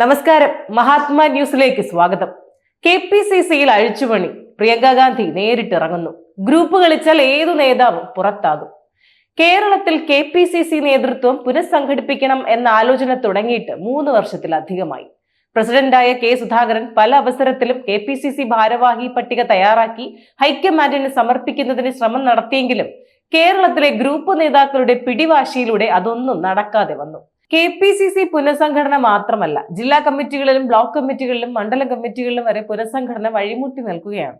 നമസ്കാരം. മഹാത്മാ ന്യൂസിലേക്ക് സ്വാഗതം. കെ പി സി സിയിൽ അഴിച്ചുപണി. പ്രിയങ്ക ഗാന്ധി നേരിട്ടിറങ്ങുന്നു. ഗ്രൂപ്പ് കളിച്ചാൽ ഏതു നേതാവും പുറത്താകും. കേരളത്തിൽ കെ പി സി സി നേതൃത്വം പുനഃസംഘടിപ്പിക്കണം എന്ന ആലോചന തുടങ്ങിയിട്ട് മൂന്ന് വർഷത്തിലധികമായി. പ്രസിഡന്റായ കെ സുധാകരൻ പല അവസരത്തിലും കെ പി സി സി ഭാരവാഹി പട്ടിക തയ്യാറാക്കി ഹൈക്കമാൻഡിന് സമർപ്പിക്കുന്നതിന് ശ്രമം നടത്തിയെങ്കിലും കേരളത്തിലെ ഗ്രൂപ്പ് നേതാക്കളുടെ പിടിവാശിയിലൂടെ അതൊന്നും നടക്കാതെ വന്നു. കെ പി സി സി പുനഃസംഘടന മാത്രമല്ല ജില്ലാ കമ്മിറ്റികളിലും ബ്ലോക്ക് കമ്മിറ്റികളിലും മണ്ഡലം കമ്മിറ്റികളിലും വരെ പുനഃസംഘടന വഴിമുട്ടി നിൽക്കുകയാണ്.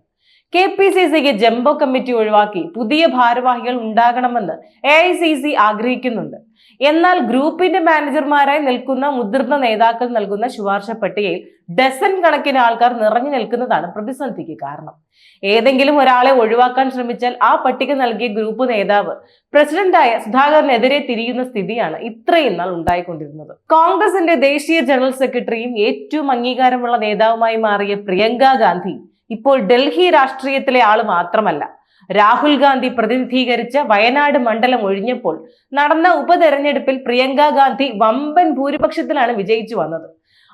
കെ പി സി സിക്ക് ജംബോ കമ്മിറ്റി ഒഴിവാക്കി പുതിയ ഭാരവാഹികൾ ഉണ്ടാകണമെന്ന് എ ഐ സി സി ആഗ്രഹിക്കുന്നുണ്ട്. എന്നാൽ ഗ്രൂപ്പിന്റെ മാനേജർമാരായി നിൽക്കുന്ന മുതിർന്ന നേതാക്കൾ നൽകുന്ന ശുപാർശ പട്ടികയിൽ ഡസൻ കണക്കിന് ആൾക്കാർ നിറഞ്ഞു നിൽക്കുന്നതാണ് പ്രതിസന്ധിക്ക് കാരണം. ഏതെങ്കിലും ഒരാളെ ഒഴിവാക്കാൻ ശ്രമിച്ചാൽ ആ പട്ടിക നൽകിയ ഗ്രൂപ്പ് നേതാവ് പ്രസിഡന്റായ സുധാകരനെതിരെ തിരിയുന്ന സ്ഥിതിയാണ് ഇത്രയും നാൾ ഉണ്ടായിക്കൊണ്ടിരുന്നത്. കോൺഗ്രസിന്റെ ദേശീയ ജനറൽ സെക്രട്ടറിയും ഏറ്റവും അംഗീകാരമുള്ള നേതാവുമായി മാറിയ പ്രിയങ്ക ഗാന്ധി ഇപ്പോൾ ഡൽഹി രാഷ്ട്രീയത്തിലെ ആൾ മാത്രമല്ല. രാഹുൽ ഗാന്ധി പ്രതിനിധീകരിച്ച വയനാട് മണ്ഡലം ഒഴിഞ്ഞപ്പോൾ നടന്ന ഉപതെരഞ്ഞെടുപ്പിൽ പ്രിയങ്ക ഗാന്ധി വമ്പൻ ഭൂരിപക്ഷത്തിലാണ് വിജയിച്ചു വന്നത്.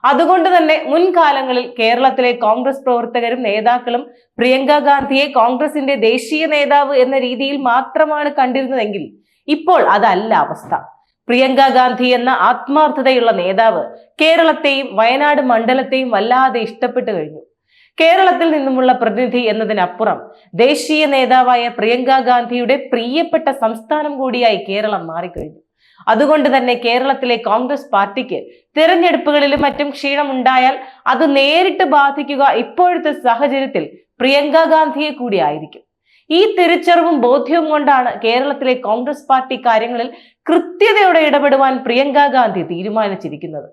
അതുകൊണ്ട് തന്നെ മുൻകാലങ്ങളിൽ കേരളത്തിലെ കോൺഗ്രസ് പ്രവർത്തകരും നേതാക്കളും പ്രിയങ്ക ഗാന്ധിയെ കോൺഗ്രസിന്റെ ദേശീയ നേതാവ് എന്ന രീതിയിൽ മാത്രമാണ് കണ്ടിരുന്നതെങ്കിൽ ഇപ്പോൾ അതല്ല അവസ്ഥ. പ്രിയങ്ക ഗാന്ധി എന്ന ആത്മാർത്ഥതയുള്ള നേതാവ് കേരളത്തെയും വയനാട് മണ്ഡലത്തെയും വല്ലാതെ ഇഷ്ടപ്പെട്ടു കഴിഞ്ഞു. കേരളത്തിൽ നിന്നുമുള്ള പ്രതിനിധി എന്നതിനപ്പുറം ദേശീയ നേതാവായ പ്രിയങ്ക ഗാന്ധിയുടെ പ്രിയപ്പെട്ട സംസ്ഥാനം കൂടിയായി കേരളം മാറിക്കഴിഞ്ഞു. അതുകൊണ്ട് തന്നെ കേരളത്തിലെ കോൺഗ്രസ് പാർട്ടിക്ക് തിരഞ്ഞെടുപ്പുകളിലും മറ്റും ക്ഷീണമുണ്ടായാൽ അത് നേരിട്ട് ബാധിക്കുക ഇപ്പോഴത്തെ സാഹചര്യത്തിൽ പ്രിയങ്ക ഗാന്ധിയെ കൂടി ആയിരിക്കും. ഈ തിരിച്ചറിവും ബോധ്യവും കൊണ്ടാണ് കേരളത്തിലെ കോൺഗ്രസ് പാർട്ടി കാര്യങ്ങളിൽ കൃത്യതയോടെ ഇടപെടുവാൻ പ്രിയങ്ക ഗാന്ധി തീരുമാനിച്ചിരിക്കുന്നത്.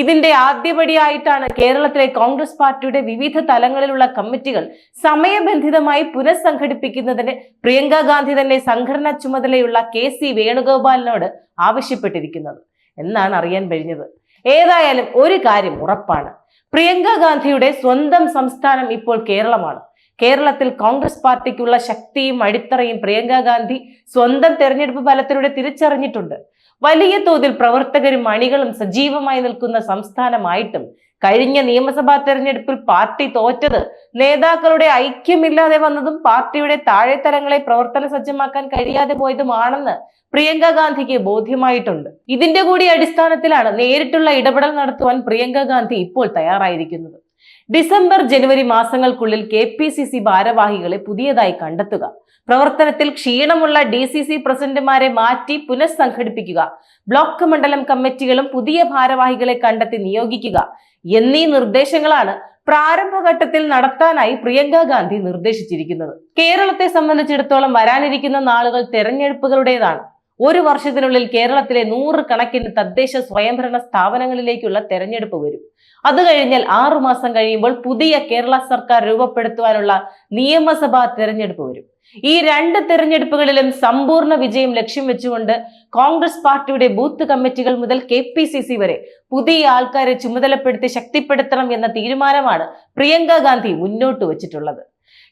ഇതിന്റെ ആദ്യപടിയായിട്ടാണ് കേരളത്തിലെ കോൺഗ്രസ് പാർട്ടിയുടെ വിവിധ തലങ്ങളിലുള്ള കമ്മിറ്റികൾ സമയബന്ധിതമായി പുനഃസംഘടിപ്പിക്കുന്നതിന് പ്രിയങ്ക ഗാന്ധി തന്നെ സംഘടനാ ചുമതലയുള്ള കെ സി വേണുഗോപാലിനോട് ആവശ്യപ്പെട്ടിരിക്കുന്നത്. എന്നാണ് അറിയാൻ കഴിഞ്ഞത്. ഏതായാലും ഒരു കാര്യം ഉറപ്പാണ്. പ്രിയങ്ക ഗാന്ധിയുടെ സ്വന്തം സംസ്ഥാനം ഇപ്പോൾ കേരളമാണ്. കേരളത്തിൽ കോൺഗ്രസ് പാർട്ടിക്കുള്ള ശക്തിയും അടിത്തറയും പ്രിയങ്ക ഗാന്ധി സ്വന്തം തെരഞ്ഞെടുപ്പ് ഫലത്തിലൂടെ തിരിച്ചറിഞ്ഞിട്ടുണ്ട്. വലിയ തോതിൽ പ്രവർത്തകരും അണികളും സജീവമായി നിൽക്കുന്ന സംസ്ഥാനമായിട്ടും കഴിഞ്ഞ നിയമസഭാ തെരഞ്ഞെടുപ്പിൽ പാർട്ടി തോറ്റത് നേതാക്കളുടെ ഐക്യമില്ലാതെ വന്നതും പാർട്ടിയുടെ താഴെത്തരങ്ങളെ പ്രവർത്തന സജ്ജമാക്കാൻ കഴിയാതെ പോയതുമാണെന്ന് പ്രിയങ്ക ഗാന്ധിക്ക് ബോധ്യമായിട്ടുണ്ട്. ഇതിന്റെ കൂടി അടിസ്ഥാനത്തിലാണ് നേരിട്ടുള്ള ഇടപെടൽ നടത്തുവാൻ പ്രിയങ്ക ഗാന്ധി ഇപ്പോൾ തയ്യാറായിരിക്കുന്നത്. ഡിസംബർ ജനുവരി മാസങ്ങൾക്കുള്ളിൽ കെ പി സി സി ഭാരവാഹികളെ പുതിയതായി കണ്ടെത്തുക. പ്രവർത്തനത്തിൽ ക്ഷീണമുള്ള ഡി സി സി പ്രസിഡന്റുമാരെ മാറ്റി പുനഃസംഘടിപ്പിക്കുക. ബ്ലോക്ക് മണ്ഡലം കമ്മിറ്റികളും പുതിയ ഭാരവാഹികളെ കണ്ടെത്തി നിയോഗിക്കുക. എന്നീ നിർദ്ദേശങ്ങളാണ് പ്രാരംഭഘട്ടത്തിൽ നടത്താനായി പ്രിയങ്ക ഗാന്ധി നിർദ്ദേശിച്ചിരിക്കുന്നത്. കേരളത്തെ സംബന്ധിച്ചിടത്തോളം വരാനിരിക്കുന്ന നാളുകൾ തെരഞ്ഞെടുപ്പുകളുടേതാണ്. ഒരു വർഷത്തിനുള്ളിൽ കേരളത്തിലെ നൂറ് കണക്കിന് തദ്ദേശ സ്വയംഭരണ സ്ഥാപനങ്ങളിലേക്കുള്ള തെരഞ്ഞെടുപ്പ് വരും. അത് കഴിഞ്ഞാൽ ആറുമാസം കഴിയുമ്പോൾ പുതിയ കേരള സർക്കാർ രൂപപ്പെടുത്തുവാനുള്ള നിയമസഭാ തെരഞ്ഞെടുപ്പ് വരും. ഈ രണ്ട് തെരഞ്ഞെടുപ്പുകളിലും സമ്പൂർണ വിജയം ലക്ഷ്യം വെച്ചുകൊണ്ട് കോൺഗ്രസ് പാർട്ടിയുടെ ബൂത്ത് കമ്മിറ്റികൾ മുതൽ കെ പി സി സി വരെ പുതിയ ആൾക്കാരെ ചുമതലപ്പെടുത്തി ശക്തിപ്പെടുത്തണം എന്ന തീരുമാനമാണ് പ്രിയങ്ക ഗാന്ധി മുന്നോട്ട് വച്ചിട്ടുള്ളത്.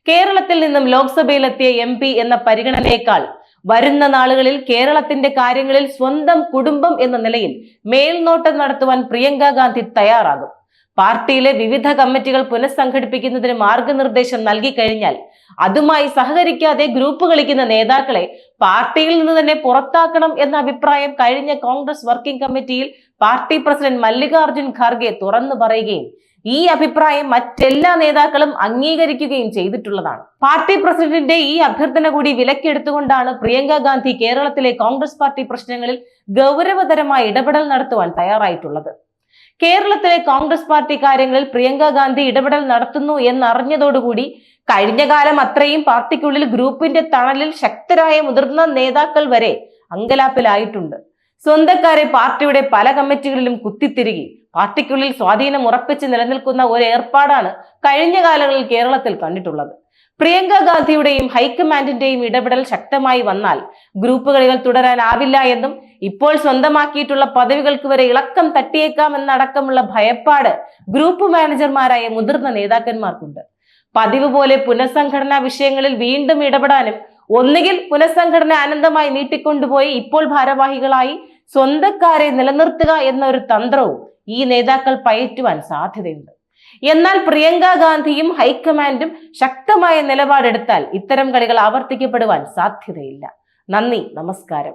കേരളത്തിൽ നിന്നും ലോക്സഭയിലെത്തിയ എം എന്ന പരിഗണനയേക്കാൾ വരുന്ന നാളുകളിൽ കേരളത്തിന്റെ കാര്യങ്ങളിൽ സ്വന്തം കുടുംബം എന്ന നിലയിൽ മേൽനോട്ടം നടത്തുവാൻ പ്രിയങ്ക ഗാന്ധി തയ്യാറാകും. പാർട്ടിയിലെ വിവിധ കമ്മിറ്റികൾ പുനഃസംഘടിപ്പിക്കുന്നതിന് മാർഗനിർദ്ദേശം നൽകി കഴിഞ്ഞാൽ അതുമായി സഹകരിക്കാതെ ഗ്രൂപ്പ് കളിക്കുന്ന നേതാക്കളെ പാർട്ടിയിൽ നിന്ന് തന്നെ പുറത്താക്കണം എന്ന അഭിപ്രായം കഴിഞ്ഞ കോൺഗ്രസ് വർക്കിംഗ് കമ്മിറ്റിയിൽ പാർട്ടി പ്രസിഡന്റ് മല്ലികാർജുൻ ഖാർഗെ തുറന്നു പറയുകയും ഈ അഭിപ്രായം മറ്റെല്ലാ നേതാക്കളും അംഗീകരിക്കുകയും ചെയ്തിട്ടുള്ളതാണ്. പാർട്ടി പ്രസിഡന്റിന്റെ ഈ അഭ്യർത്ഥന കൂടി വിലക്കെടുത്തുകൊണ്ടാണ് പ്രിയങ്ക ഗാന്ധി കേരളത്തിലെ കോൺഗ്രസ് പാർട്ടി പ്രശ്നങ്ങളിൽ ഗൗരവതരമായ ഇടപെടൽ നടത്തുവാൻ തയ്യാറായിട്ടുള്ളത്. കേരളത്തിലെ കോൺഗ്രസ് പാർട്ടി കാര്യങ്ങളിൽ പ്രിയങ്ക ഗാന്ധി ഇടപെടൽ നടത്തുന്നു എന്നറിഞ്ഞതോടുകൂടി കഴിഞ്ഞ കാലം അത്രയും പാർട്ടിക്കുള്ളിൽ ഗ്രൂപ്പിന്റെ തണലിൽ ശക്തരായ മുതിർന്ന നേതാക്കൾ വരെ അങ്കലാപ്പിലായിട്ടുണ്ട്. സ്വന്തക്കാരെ പാർട്ടിയുടെ പല കമ്മിറ്റികളിലും കുത്തിത്തിരുകി. പാർട്ടിക്കുള്ളിൽ സ്വാധീനം ഉറപ്പിച്ച് നിലനിൽക്കുന്ന ഒരു ഏർപ്പാടാണ് കഴിഞ്ഞ കാലങ്ങളിൽ കേരളത്തിൽ കണ്ടിട്ടുള്ളത്. പ്രിയങ്ക ഗാന്ധിയുടെയും ഹൈക്കമാൻഡിന്റെയും ഇടപെടൽ ശക്തമായി വന്നാൽ ഗ്രൂപ്പ് കളികൾ തുടരാനാവില്ല എന്നും ഇപ്പോൾ സ്വന്തമാക്കിയിട്ടുള്ള പദവികൾക്ക് വരെ ഇളക്കം തട്ടിയേക്കാമെന്നടക്കമുള്ള ഭയപ്പാട് ഗ്രൂപ്പ് മാനേജർമാരായ മുതിർന്ന നേതാക്കന്മാർക്കുണ്ട്. പതിവ് പോലെ പുനഃസംഘടനാ വിഷയങ്ങളിൽ വീണ്ടും ഇടപെടാനും ഒന്നുകിൽ പുനഃസംഘടന അനന്തമായി നീട്ടിക്കൊണ്ടുപോയി ഇപ്പോൾ ഭാരവാഹികളായി സ്വന്തക്കാരെ നിലനിർത്തുക എന്ന ഒരു തന്ത്രവും ഈ നേതാക്കൾ പയറ്റുവാൻ സാധ്യതയുണ്ട്. എന്നാൽ പ്രിയങ്ക ഗാന്ധിയും ഹൈക്കമാൻഡും ശക്തമായ നിലപാടെടുത്താൽ ഇത്തരം കളികൾ ആവർത്തിക്കപ്പെടുവാൻ സാധ്യതയില്ല. നന്ദി നമസ്കാരം.